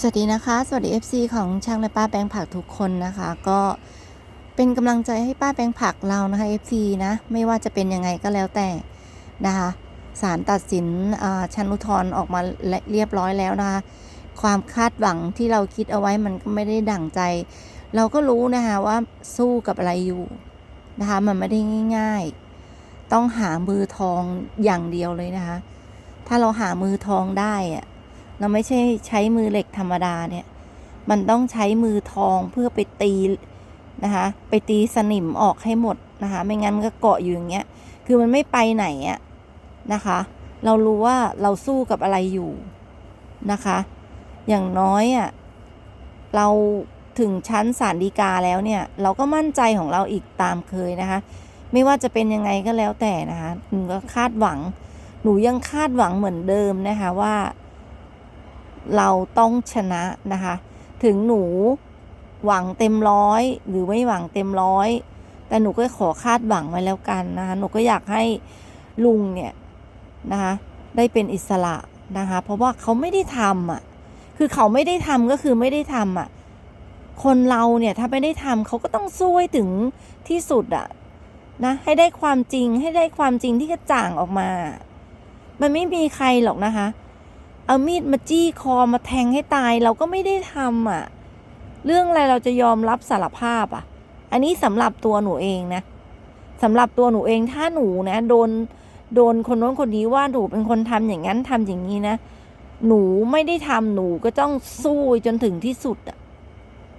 สวัสดีนะคะ สวัสดี FC ของช่างและป้าแปลงผักทุกคนนะคะ ก็เป็นกำลังใจให้ป้าแปลงผักเรานะคะ FC นะ ไม่ว่าจะเป็นยังไงก็แล้วแต่นะคะศาลตัดสินอ่าชั้นอุทธรณ์ออกมาเรียบร้อยแล้วนะคะ ความคาดหวังที่เราคิดเอาไว้มันก็ไม่ได้ดั่งใจ เราก็รู้นะคะว่าสู้กับอะไรอยู่นะคะมันไม่ได้ง่าย ๆ ต้องหามือทองอย่างเดียวเลยนะคะ ถ้าเราหามือทองได้อะ เราไม่ใช่ใช้มือเหล็กธรรมดาเนี่ย มันต้องใช้มือทองเพื่อไปตีนะคะไปตีสนิมออกให้หมดนะคะ ไม่งั้นก็เกาะอยู่อย่างเงี้ย คือมันไม่ไปไหนอะนะคะ เรารู้ว่าเราสู้กับอะไรอยู่นะคะ อย่างน้อยอะเราถึงชั้นศาลฎีกาแล้วเนี่ย เราก็มั่นใจของเราอีกตามเคยนะคะ ไม่ว่าจะเป็นยังไงก็แล้วแต่นะคะหนูก็คาดหวัง หนูยังคาดหวังเหมือนเดิมนะคะว่า เราต้องชนะนะคะ ถึงหนูหวังเต็มร้อยหรือไม่หวังเต็มร้อย แต่หนูก็ขอคาดหวังไว้แล้วกันนะคะหนูก็อยากให้ลุงเนี่ยนะคะได้เป็นอิสระนะคะ เพราะว่าเขาไม่ได้ทำอะคือเขาไม่ได้ทำก็คือไม่ได้ทำอะคนเราเนี่ยถ้าไม่ได้ทำเขาก็ต้องสู้ให้ถึงที่สุดอะนะให้ได้ความจริงให้ได้ความจริงที่กระจ่างออกมา มันไม่มีใครหรอกนะคะ เอามีดมาจี้คอมาแทงให้ตายเราก็ไม่ได้ทำอะ เรื่องอะไรเราจะยอมรับสารภาพอะ อันนี้สำหรับตัวหนูเองนะสำหรับตัวหนูเองถ้าหนูนะโดนโดนคนโน้นคนนี้ว่าหนูเป็นคนทำอย่างนั้นทำอย่างนี้นะหนูไม่ได้ทำหนูก็ต้องสู้จนถึงที่สุดอะ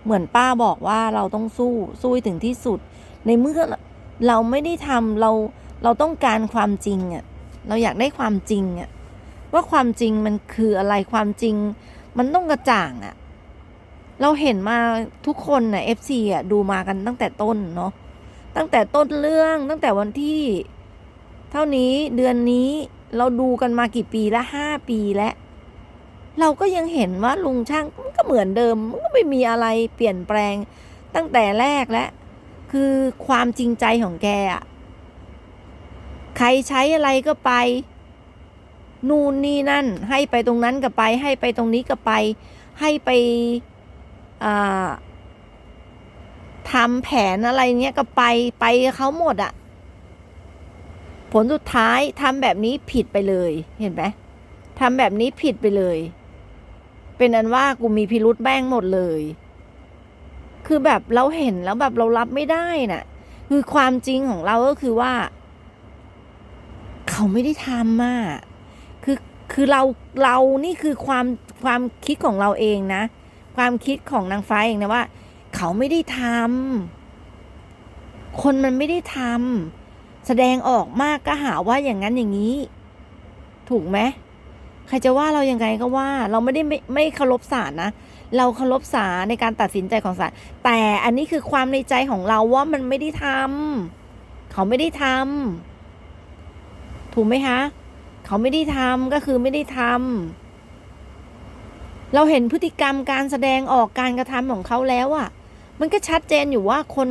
เหมือนป้าบอกว่าเราต้องสู้สู้ถึงที่สุด ในเมื่อเราไม่ได้ทำเราเราต้องการความจริงอะเราอยากได้ความจริงอะ ว่าความจริงมันคืออะไรความจริง มันต้องกระจ่างอะเราเห็นมาทุกคนน่ะ FC อะดูมากันตั้งแต่ต้นเนาะตั้งแต่ต้นเรื่องตั้งแต่วันที่ เท่านี้เดือนนี้เราดูกันมากี่ปีละห้าปีแล้วเราก็ยังเห็นว่าลุงช่างมันก็เหมือนเดิมมันก็ไม่มีอะไรเปลี่ยนแปลงตั้งแต่แรกแล้วคือความจริงใจของแกอะใครใช้อะไรก็ไป นู่นนี่นั่น ให้ไปตรงนั้นก็ไป ให้ไปตรงนี้ก็ไป ให้ไปทำแผนอะไรเงี้ยก็ไปไปเขาหมดอะผลสุดท้ายทำแบบนี้ผิดไปเลย เห็นไหมทำแบบนี้ผิดไปเลย เป็นอันว่ากูมีพิรุษแบ้งหมดเลย คือแบบเราเห็นแล้วแบบเรารับไม่ได้น่ะ คือความจริงของเราก็คือว่า เขาไม่ได้ทำอะคือ คือเราเรานี่คือความความคิดของเราเองนะ ความคิดของนางฟ้าเองนะว่า เขาไม่ได้ทำคนมันไม่ได้ทำแสดงออกมากก็หาว่าอย่างนั้นอย่างนี้ ถูกไหมใครจะว่าเรายังไงก็ว่า เราไม่ได้ไม่ไม่เคารพศาลนะเราเคารพศาลในการตัดสินใจของศาลแต่อันนี้คือความในใจของเราว่ามันไม่ได้ทำเขาไม่ได้ทำถูกไหมคะ เขาไม่ได้ทำก็คือไม่ได้ทำเราเห็นพฤติกรรมการแสดงออกการกระทำของเขาแล้วอะ่ะมันก็ชัดเจนอยู่ว่าคน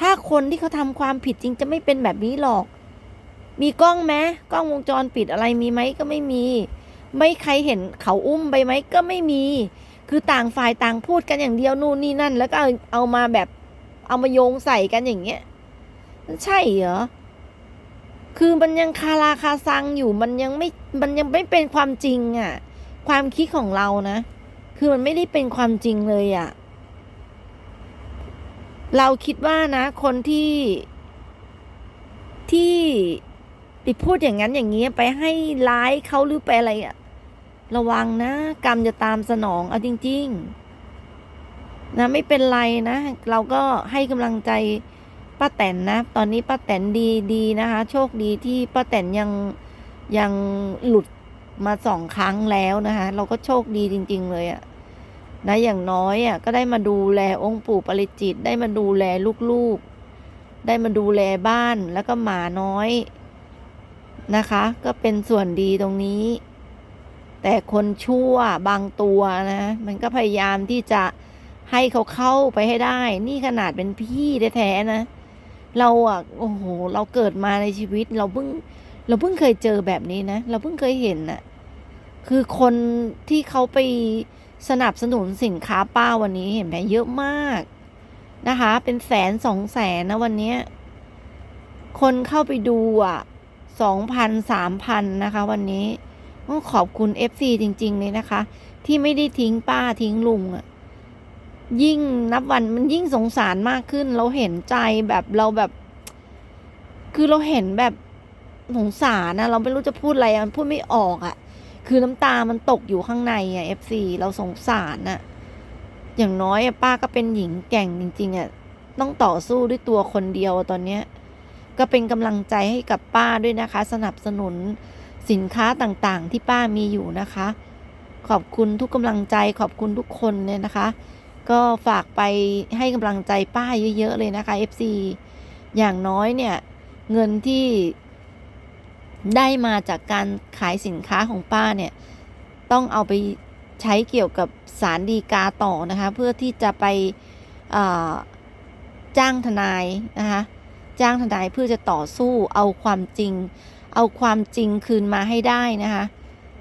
ถ้าคนที่เขาทำความผิดจริงจะไม่เป็นแบบนี้หรอก มีกล้องไหมกล้องวงจรปิดอะไรมีไหมก็ไม่มี ไม่ใครเห็นเขาอุ้มไปไหมก็ไม่มี คือต่างฝ่ายต่างพูดกันอย่างเดียวนู่นนี่นั่น แล้วก็เอามาแบบเอามาโยงใส่กันอย่างเงี้ยมันใช่เหรอ คือมันยังคาราคาซังอยู่มันยังไม่มันยังไม่เป็นความจริงอะ่ะ ความคิดของเรานะ คือมันไม่ได้เป็นความจริงเลยอะ่ะ เราคิดว่านะ คนที่ที่ติพูดอย่างนั้นอย่างนี้ไปให้ร้ายเขาหรือไปอะไรอะ่ะ ระวังนะ กรรมจะตามสนองเอาจริง ๆ นะไม่เป็นไรนะ เราก็ให้กำลังใจ ป้าแตนนะ ตอนนี้ป้าแตนดีดีนะคะ โชคดีที่ป้าแตนยังยังหลุดมาสองครั้งแล้วนะคะ เราก็โชคดีจริง ๆ เลยอะนะอย่างน้อยอะก็ได้มาดูแลองค์ปู่ปริจิต ได้มาดูแลลูกๆ ได้มาดูแลบ้านแล้วก็หมาน้อยนะคะ ก็เป็นส่วนดีตรงนี้ แต่คนชั่วบางตัวนะ มันก็พยายามที่จะให้เขาเข้าไปให้ได้ นี่ขนาดเป็นพี่แท้ๆนะ เราอะโอ้โห เราเกิดมาในชีวิต เราเพิ่งเราเพิ่งเคยเจอแบบนี้นะ เราเพิ่งเคยเห็นน่ะคือคนที่เขาไปสนับสนุนสินค้าป้าวันนี้เห็นไหมเยอะมากนะคะ เป็นแสนสองแสนนะวันนี้คนเข้าไปดูอะสองพันสามพันนะคะ วันนี้ต้องขอบคุณ FC จริง ๆ เลยนะคะ ที่ไม่ได้ทิ้งป้าทิ้งลุงอะ ยิ่งนับวันมันยิ่งสงสารมากขึ้น เราเห็นใจแบบเราแบบ คือเราเห็นแบบสงสารนะเราไม่รู้จะพูดอะไรมันพูดไม่ออกอะ่ะ คือน้ำตามันตกอยู่ข้างในอะ่ะ FC เราสงสารน่ะอย่างน้อยป้าก็เป็นหญิงแกร่งจริง ๆอะ่ะต้องต่อสู้ด้วยตัวคนเดียวตอนเนี้ย ก็เป็นกำลังใจให้กับป้าด้วยนะคะ สนับสนุนสินค้าต่างๆ ที่ป้ามีอยู่นะคะ ขอบคุณทุกกำลังใจขอบคุณทุกคนเลยนะคะ ก็ฝากไปให้กำลังใจป้าเยอะๆเลยนะคะ FC อย่างน้อยเนี่ย เงินที่ได้มาจากการขายสินค้าของป้าเนี่ย ต้องเอาไปใช้เกี่ยวกับสารดีกาต่อนะคะ เพื่อที่จะไปจ้างทนายนะคะจ้างทนายเพื่อจะต่อสู้เอาความจริง เอาความจริงคืนมาให้ได้นะคะ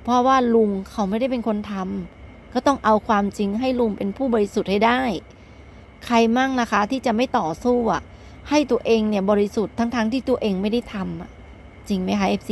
เพราะว่าลุงเขาไม่ได้เป็นคนทำ ก็ต้องเอาความจริงให้ลุงเป็นผู้บริสุทธิ์ให้ได้ ใครมั่งนะคะที่จะไม่ต่อสู้อะ ให้ตัวเองเนี่ยบริสุทธิ์ทั้งๆที่ตัวเองไม่ได้ทำอะ จริงไหมคะ FC